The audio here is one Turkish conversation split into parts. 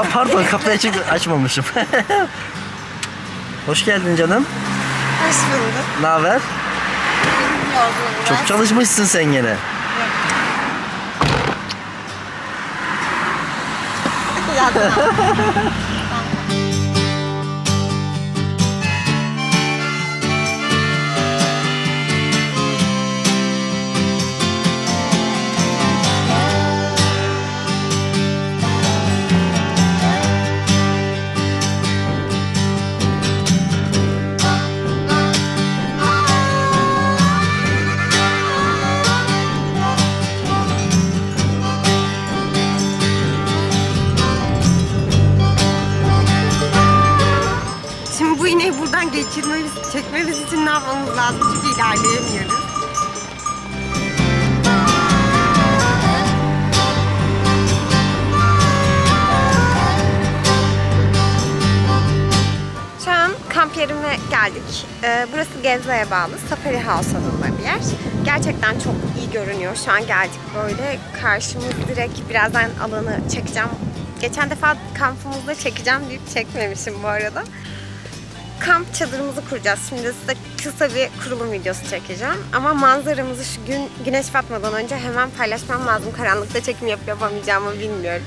Aa pardon kapıyı açık açmamışım. Hoş geldin canım. Hoş bulduk. Ne haber? Çok çalışmışsın sen gene. An kamp yerine geldik. Ee, burası Gezze'ye bağlı. Safari House adında bir yer. Gerçekten çok iyi görünüyor. Şu an geldik böyle. Karşımız direkt birazdan alanı çekeceğim. Geçen defa kampımızda çekeceğim deyip çekmemişim bu arada. Kamp çadırımızı kuracağız. Şimdi size kısa bir kurulum videosu çekeceğim. Ama manzaramızı şu gün güneş batmadan önce hemen paylaşmam lazım. Karanlıkta çekim yapıp yapamayacağımı bilmiyorum.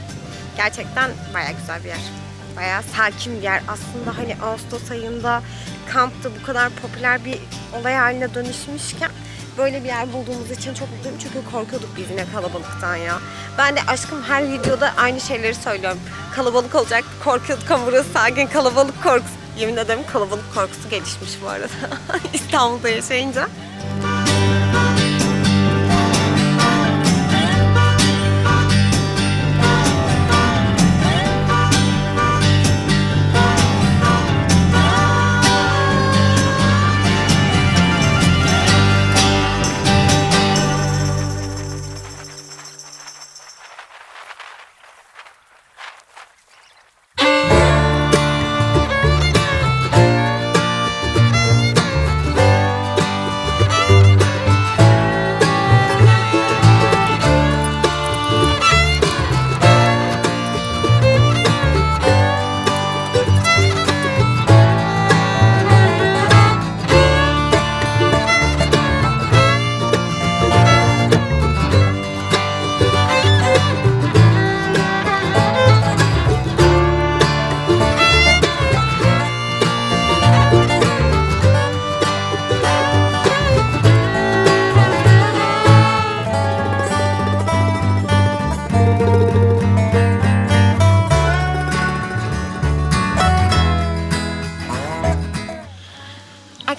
Gerçekten baya güzel bir yer. Baya sakin bir yer. Aslında hani Ağustos ayında kampta bu kadar popüler bir olay haline dönüşmüşken böyle bir yer bulduğumuz için çok mutluyum. Çünkü korkuyorduk biz yine kalabalıktan ya. Ben de aşkım her videoda aynı şeyleri söylüyorum. Kalabalık olacak korkuyorduk ama burası sakin kalabalık korkusu. Yemin ederim kalabalık korkusu gelişmiş bu arada İstanbul'da yaşayınca.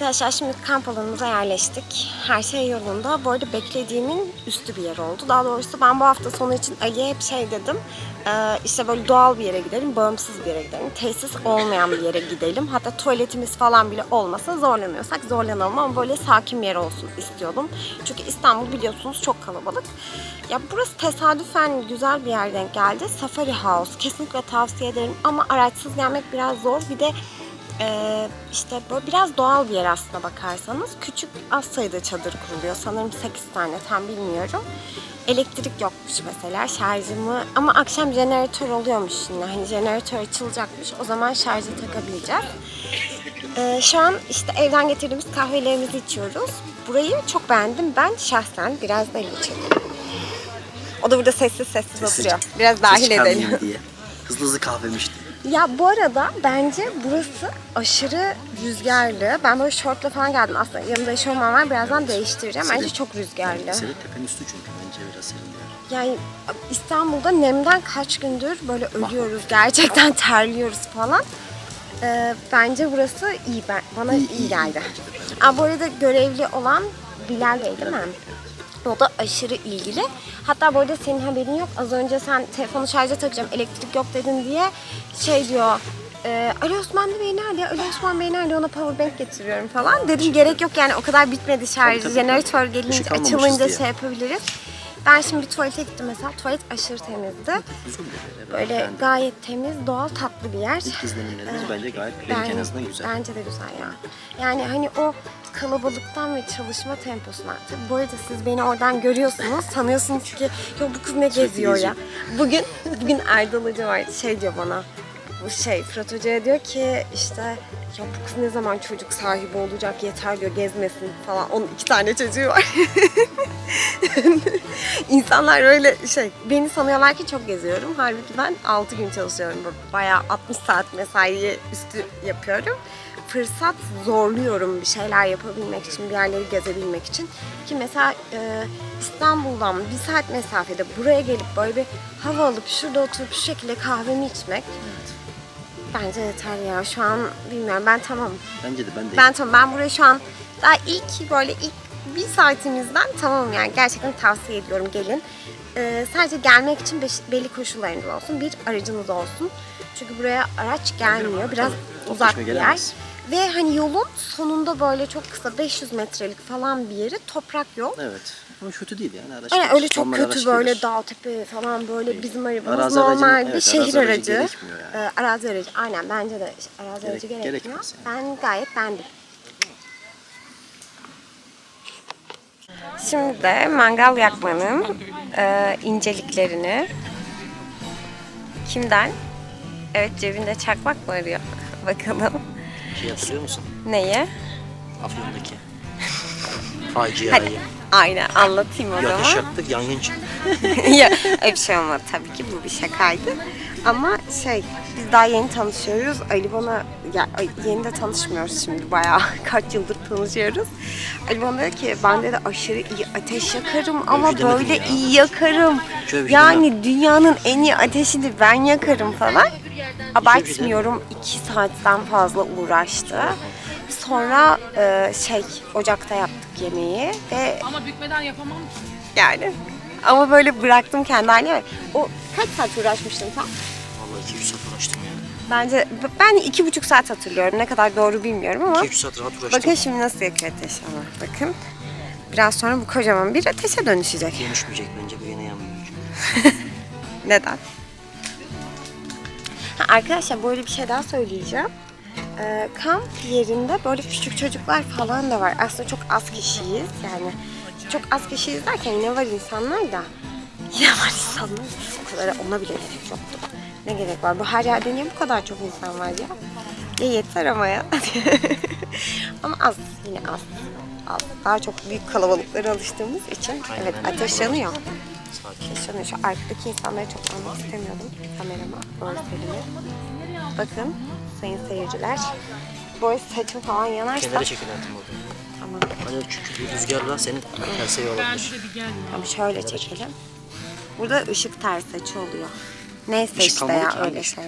Arkadaşlar şimdi kamp alanımıza yerleştik. Her şey yolunda. Bu arada beklediğimin üstü bir yer oldu. Daha doğrusu ben bu hafta sonu için Ali'ye hep şey dedim. Ee, işte böyle doğal bir yere gidelim, bağımsız bir yere gidelim. Tesis olmayan bir yere gidelim. Hatta tuvaletimiz falan bile olmasa zorlanıyorsak zorlanalım ama böyle sakin bir yer olsun istiyordum. Çünkü İstanbul biliyorsunuz çok kalabalık. Ya burası tesadüfen güzel bir yer denk geldi. Safari House. Kesinlikle tavsiye ederim ama araçsız gelmek biraz zor. Bir de ee, işte böyle biraz doğal bir yer aslına bakarsanız. Küçük az sayıda çadır kuruluyor. Sanırım 8 tane tam bilmiyorum. Elektrik yokmuş mesela şarjımı ama akşam jeneratör oluyormuş yine. Hani jeneratör açılacakmış. O zaman şarjı takabileceğiz. Ee, şu an işte evden getirdiğimiz kahvelerimizi içiyoruz. Burayı çok beğendim ben şahsen. Biraz da içelim. O da burada sessiz sessiz oturuyor. Biraz dahil Ses çıkarmayayım edelim. diye. Hızlı hızlı kahvemişti. Ya bu arada bence burası aşırı rüzgarlı. Ben böyle şortla falan geldim aslında. Yanımda eşofman var. Birazdan değiştireceğim. Bence çok rüzgarlı. Senin tepenin üstü çünkü bence biraz serin bir yer. Yani İstanbul'da nemden kaç gündür böyle ölüyoruz. Gerçekten terliyoruz falan. Ee, bence burası iyi. Ben, bana iyi, geldi. Aa, bu arada görevli olan Bilal Bey değil mi? O da aşırı ilgili. Hatta bu arada senin haberin yok. Az önce sen telefonu şarja takacağım, elektrik yok dedin diye şey diyor. E, Ali Osman Bey nerede? Ali Osman Bey nerede? Ona powerbank getiriyorum falan. Dedim gerek yok yani o kadar bitmedi şarjı. Jeneratör gelince açılınca diye. şey yapabiliriz. Ben şimdi bir tuvalete gittim mesela. Tuvalet aşırı temizdi. Güzel bir yer. Böyle Yani gayet temiz, doğal, tatlı bir yer. ilk izlenimlerimiz Ee, bence gayet renk en azından güzel. Bence de güzel ya. Yani hani o kalabalıktan ve çalışma temposundan. Tabii bu arada siz beni oradan görüyorsunuz. Sanıyorsunuz ki ya bu kız ne geziyor ya. Bugün bugün Erdal Hoca var şey diyor bana. Bu şey Fırat Hoca'ya diyor ki işte ya bu kız ne zaman çocuk sahibi olacak yeter diyor gezmesin falan. Onun iki tane çocuğu var. İnsanlar öyle şey beni sanıyorlar ki çok geziyorum. Halbuki ben 6 gün çalışıyorum. Bayağı 60 saat mesai üstü yapıyorum. Fırsat zorluyorum bir şeyler yapabilmek için, bir yerleri gezebilmek için. Ki mesela e, İstanbul'dan bir saat mesafede buraya gelip böyle bir hava alıp şurada oturup şu şekilde kahvemi içmek bence yeter ya. Şu an bilmiyorum ben tamam. Bence de ben de. Ben tamam. Ben buraya şu an daha ilk böyle ilk bir saatimizden tamamım yani. Gerçekten tavsiye ediyorum gelin. Ee, sadece gelmek için beş- belli koşullarınız olsun. Bir aracınız olsun. Çünkü buraya araç gelmiyor. Biraz uzak bir yer. Ve hani yolun sonunda böyle çok kısa 500 metrelik falan bir yeri toprak yol. Evet. Ama kötü değil yani. Araç gelir. öyle çok kötü böyle gelir. dağ tepe falan böyle bizim arabamız Arazi normal aracı- bir evet, şehir aracı aracı. yani. Ee, arazi aracı aynen bence de arazi Gerek- aracı gerekmiyor. gerekmez Ben gayet bendim. Şimdi de mangal yakmanın e, inceliklerini kimden? Evet cebinde çakmak mı arıyor? Bakalım. Şey hatırlıyor musun? Neye? Afyon'daki. Hadi. Faciayı. Aynen anlatayım o Bir ateş zaman. yaktık yangın çıktı. ya öyle bir şey olmadı tabii ki bu bir şakaydı. Ama şey biz daha yeni tanışıyoruz. Ali bana ya ay, yeni de tanışmıyoruz şimdi bayağı kaç yıldır tanışıyoruz. Ali bana dedi ki ben de aşırı iyi ateş yakarım ama şey demedim böyle ya. iyi yakarım. Şöyle bir şey yani dünyanın en iyi ateşini ben yakarım falan. Abartmıyorum iki saatten fazla uğraştı. Sonra e, şey ocakta yaptık yemeği ve Ama bükmeden yapamam ki. yani. Ama böyle bıraktım kendi haline. O kaç saat uğraşmıştın sen? Vallahi 2-3 saat uğraştım ya. Bence ben iki buçuk saat hatırlıyorum. Ne kadar doğru bilmiyorum ama. 2-3 saat rahat uğraştım. Bakın şimdi nasıl yakıyor ateş ama. Bakın. Biraz sonra bu kocaman bir ateşe dönüşecek. Dönüşmeyecek bence bu yine yanmıyor. Neden? Ha, arkadaşlar böyle bir şey daha söyleyeceğim. Ee, kamp yerinde böyle küçük çocuklar falan da var. Aslında çok az kişiyiz yani. Çok az kişiyiz derken yine var insanlar da. Yine var insanlar. O kadar ona bile gerek yoktu. Ne gerek var? Bu her yerde niye bu kadar çok insan var ya? Ya yeter ama ya. ama az yine az. Az. Daha çok büyük kalabalıklara alıştığımız için evet ateş yanıyor. Sakin. Şunu şu arkadaki insanları çok almak istemiyordum kamerama, görselimi. Bakın sayın seyirciler. Böyle saçım falan yanarsa Kenara çekil hayatım orada. tamam. Hani çünkü bir rüzgarla senin terse olabilir. Tamam şöyle çekelim. Burada ışık ters açı oluyor. Neyse Işık işte ya öyle şey.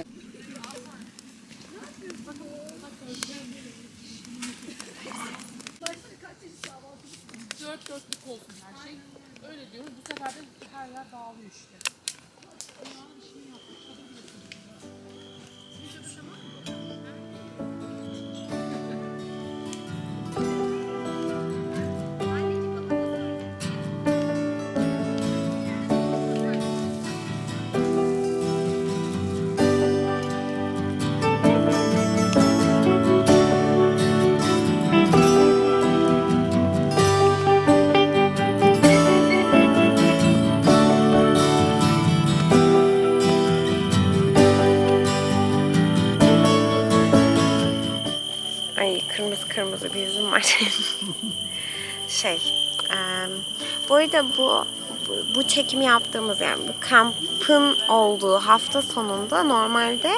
Bu, bu bu çekimi yaptığımız yani bu kampın olduğu hafta sonunda normalde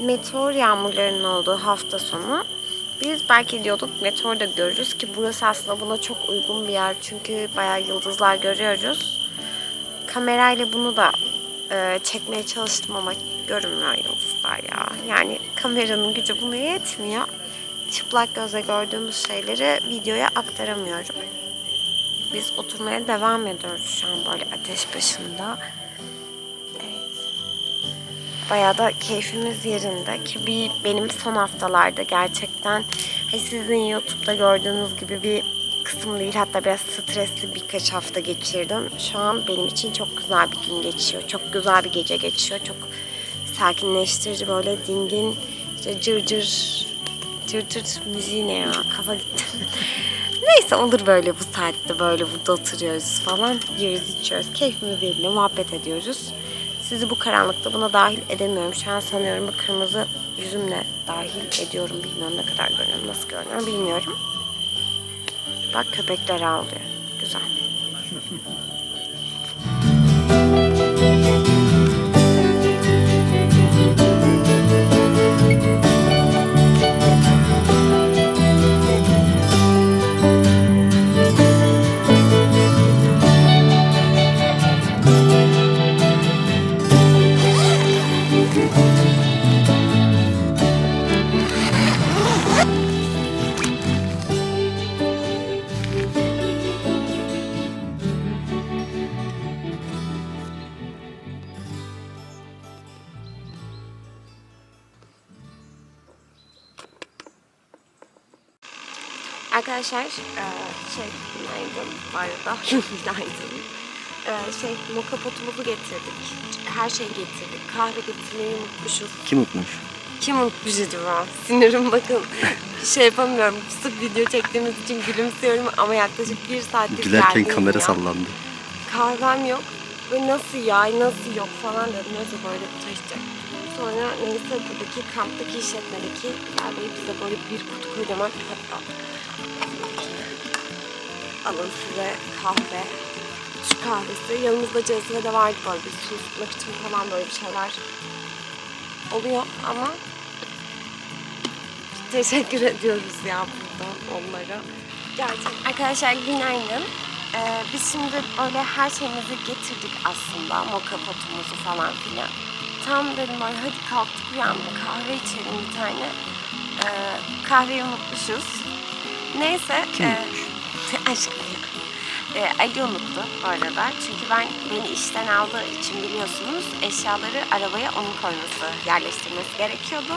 meteor yağmurlarının olduğu hafta sonu biz belki diyorduk meteor da görürüz ki burası aslında buna çok uygun bir yer çünkü bayağı yıldızlar görüyoruz. Kamerayla bunu da e, çekmeye çalıştım ama görünmüyor yıldızlar ya. Yani kameranın gücü buna yetmiyor. Çıplak gözle gördüğümüz şeyleri videoya aktaramıyorum. Biz oturmaya devam ediyoruz şu an böyle ateş başında. Bayağı da keyfimiz yerinde ki bir benim son haftalarda gerçekten hani sizin YouTube'da gördüğünüz gibi bir kısım değil hatta biraz stresli birkaç hafta geçirdim. Şu an benim için çok güzel bir gün geçiyor. Çok güzel bir gece geçiyor. Çok sakinleştirici böyle dingin işte cır cır Tır tır müziği ne ya? Kafa gitti. Neyse olur böyle bu saatte böyle burada oturuyoruz falan. Yiyoruz içiyoruz. Keyfimiz yerine muhabbet ediyoruz. Sizi bu karanlıkta buna dahil edemiyorum. Şu an sanıyorum bu kırmızı yüzümle dahil ediyorum. Bilmiyorum ne kadar görünüyorum, nasıl görünüyorum bilmiyorum. Bak köpekler ağlıyor. Güzel. Arkadaşlar eee, şey günaydın arada günaydın. Eee, şey moka potumuzu getirdik. Her şeyi getirdik. Kahve getirmeyi unutmuşuz. Kim unutmuş? Kim unutmuş acaba? Sinirim bakın. şey yapamıyorum. Sırf video çektiğimiz için gülümsüyorum ama yaklaşık bir saattir Gülerken kamera ya. sallandı. Kahvem yok. Ve nasıl ya, nasıl yok falan dedim. Nasıl böyle taşıyacak. Sonra neyse buradaki kamptaki işletmedeki Bey bize böyle bir kutu kocaman hatta alın size kahve. Şu kahvesi. Yanımızda cezve de vardı böyle bir su ısıtmak için falan böyle bir şeyler oluyor ama teşekkür ediyoruz ya buradan onlara. Gerçekten. Arkadaşlar günaydın. Ee, biz şimdi öyle her şeyimizi getirdik aslında. Moka potumuzu falan filan. Tam dedim böyle hadi kalktık uyandık kahve içelim bir tane. Ee, kahveyi unutmuşuz. Neyse. Kim e, aşkım. Ee, Ali unuttu bu arada. Çünkü ben beni işten aldığı için biliyorsunuz eşyaları arabaya onun koyması, yerleştirmesi gerekiyordu.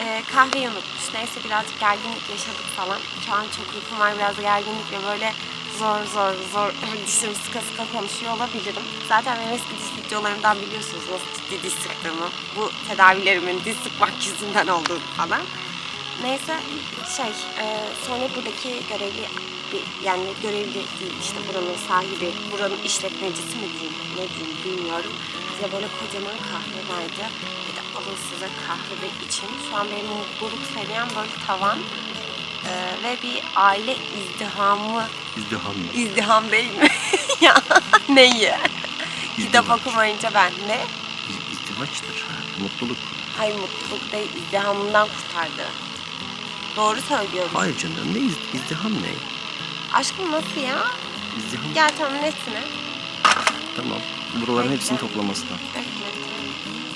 Ee, kahveyi unutmuş. Neyse birazcık gerginlik yaşadık falan. Şu an çok uykum var biraz gerginlik ve böyle zor zor zor dişim sıka sıka konuşuyor olabilirim. Zaten benim eski diş videolarımdan biliyorsunuz nasıl ciddi diş sıktığımı. Bu tedavilerimin diş sıkmak yüzünden olduğunu falan. Neyse şey e, sonra buradaki görevli bir, yani görevli değil işte buranın sahibi, buranın işletmecisi mi diyeyim ne diyeyim bilmiyorum. Bize böyle kocaman kahve verdi. Bir de alın size kahve de için. Şu an benim mutluluk seviyem böyle tavan. E, ve bir aile izdihamı, İzdiham mı? izdiham değil mi? ya neyi? Kitap okumayınca ben ne? İz- İzdivaçtır. Mutluluk. Hayır mutluluk değil izdihamından kurtardı. Doğru söylüyorum. Hayır canım ne iz, izdiham ne? Aşkım nasıl ya? İzdiham Gel tamam nesine? tamam. Buraların Bekle. hepsini toplamasına. Bekle.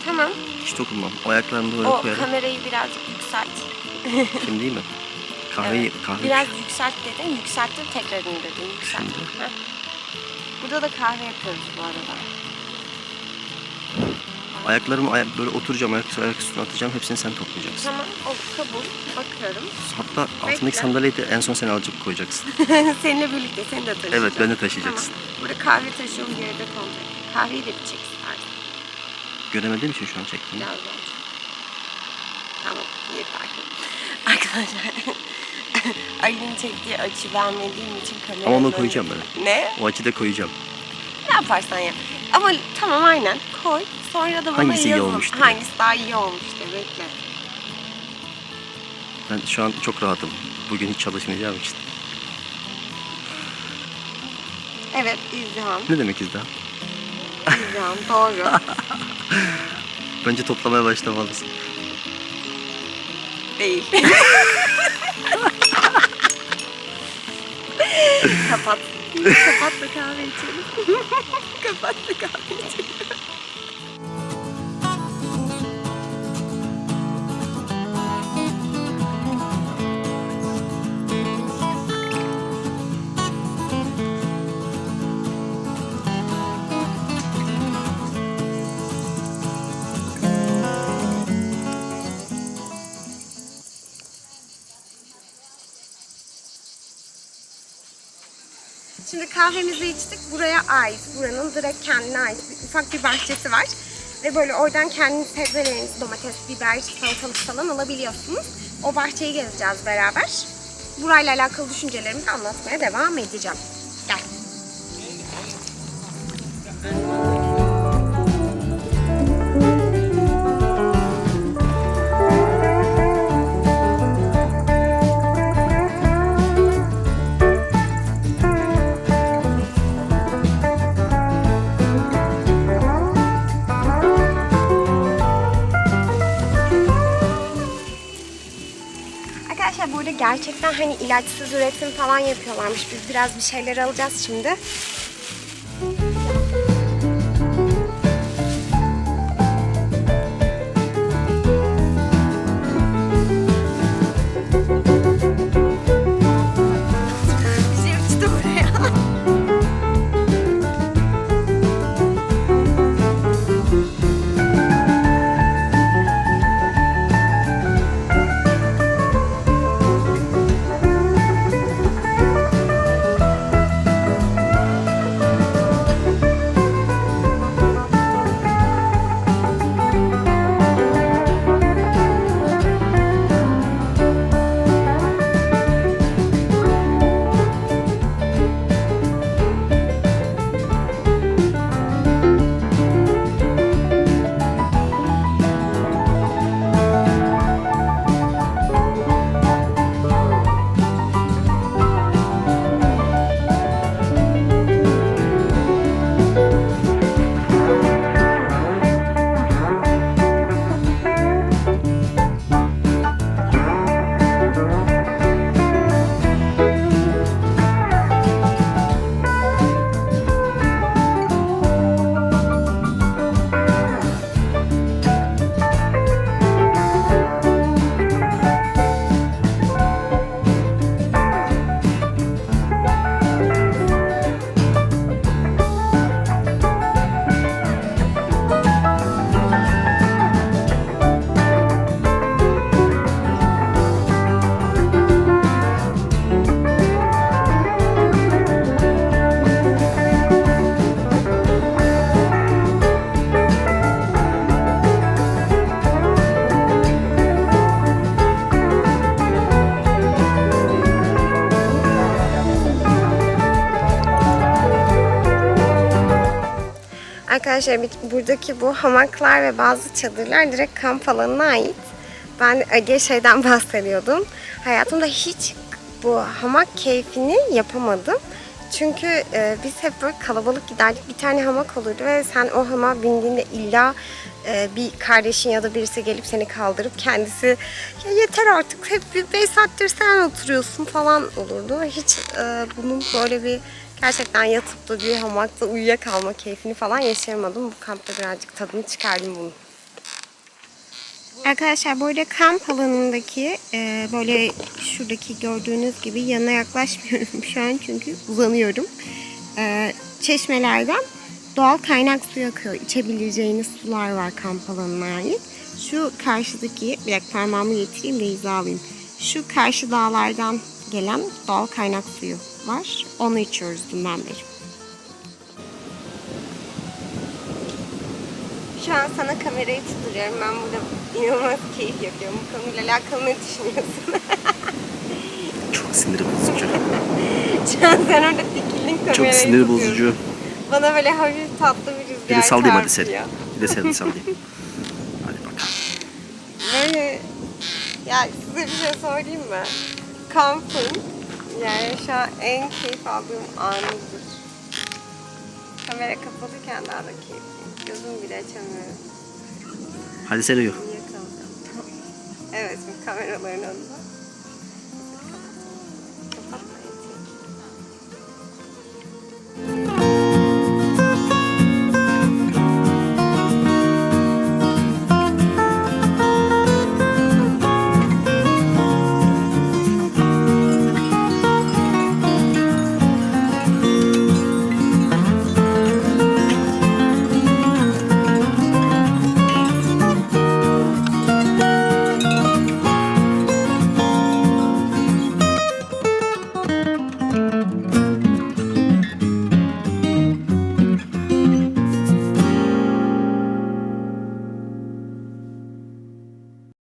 Tamam. Hiç dokunmam. Ayaklarını böyle O koyarım. kamerayı birazcık yükselt. Kim değil mi? Kahveyi, Evet. kahve Biraz yükselt dedin. Yükselttim tekrar indirdim. Yükselt. Şimdi. Heh. Burada da kahve yapıyoruz bu arada. Ayaklarımı ayak, böyle oturacağım, ayak, ayak üstüne atacağım. Hepsini sen toplayacaksın. Tamam. O kabul. Bakıyorum. Hatta altındaki Bekle. sandalyeyi de en son sen alıp koyacaksın. Seninle birlikte seni de taşıyacağım. Evet, beni de taşıyacaksın. Tamam. Burada kahve taşıyorum bir yerde kalacak. Kahveyi de çek istersen. Göremediğim için şu an çektim. Biraz daha. Tamam, yeter. Arkadaşlar, Ali'nin çektiği açı vermediğim için kameranın Ama onu koyacağım ben. Ne? O açıda koyacağım. Ne yaparsan yap. Ama tamam aynen koy. Sonra da bana Hangisi iyi yazın. olmuştu? Hangisi daha iyi olmuştu bekle. Ben şu an çok rahatım. Bugün hiç çalışmayacağım için. Evet izdiham. Ne demek izdiham? İzdiham doğru. Bence toplamaya başlamalısın. Değil. Kapat. Kapat da kahve içelim. Kapat da kahve içelim. Kahvemizi içtik. Buraya ait. Buranın direkt kendine ait bir, ufak bir bahçesi var. Ve böyle oradan kendi sebzelerinizi, domates, biber, salatalık falan alabiliyorsunuz. O bahçeyi gezeceğiz beraber. Burayla alakalı düşüncelerimi anlatmaya devam edeceğim. Gerçekten hani ilaçsız üretim falan yapıyorlarmış. Biz biraz bir şeyler alacağız şimdi. Arkadaşlar bir- buradaki bu hamaklar ve bazı çadırlar direkt kamp alanına ait. Ben Ege şeyden bahsediyordum. Hayatımda hiç bu hamak keyfini yapamadım. Çünkü e, biz hep böyle kalabalık giderdik. Bir tane hamak olurdu ve sen o hamağa bindiğinde illa e, bir kardeşin ya da birisi gelip seni kaldırıp kendisi ya yeter artık hep bir 5 saattir sen oturuyorsun falan olurdu. Hiç e, bunun böyle bir gerçekten yatıp da bir hamakta uyuyakalma keyfini falan yaşayamadım. Bu kampta birazcık tadını çıkardım bunun. Arkadaşlar böyle kamp alanındaki e, böyle şuradaki gördüğünüz gibi yanına yaklaşmıyorum şu an çünkü uzanıyorum. E, çeşmelerden doğal kaynak suyu akıyor. İçebileceğiniz sular var kamp alanına ait. Şu karşıdaki, bir parmağımı getireyim de hizalayayım. Şu karşı dağlardan gelen doğal kaynak suyu var. Onu içiyoruz dünden beri. Şu an sana kamerayı tutturuyorum. Ben burada inanılmaz keyif yapıyorum. Bu konuyla alakalı ne düşünüyorsun? Çok sinir bozucu. Şu an sen orada dikildin kamerayı Çok sinir tutuyorsun. bozucu. Bana böyle hafif tatlı bir rüzgar Bir de sallayayım hadi seni. çarpıyor. Bir de seni sallayayım. Hadi bakalım. Böyle ya size bir şey söyleyeyim mi? Kampın yani şu an en keyif aldığım anıdır. Kamera kapalıyken daha da keyifliyim. Gözümü bile açamıyorum. Hadi yok. Uyuyakaldım. Evet, kameraların önünde.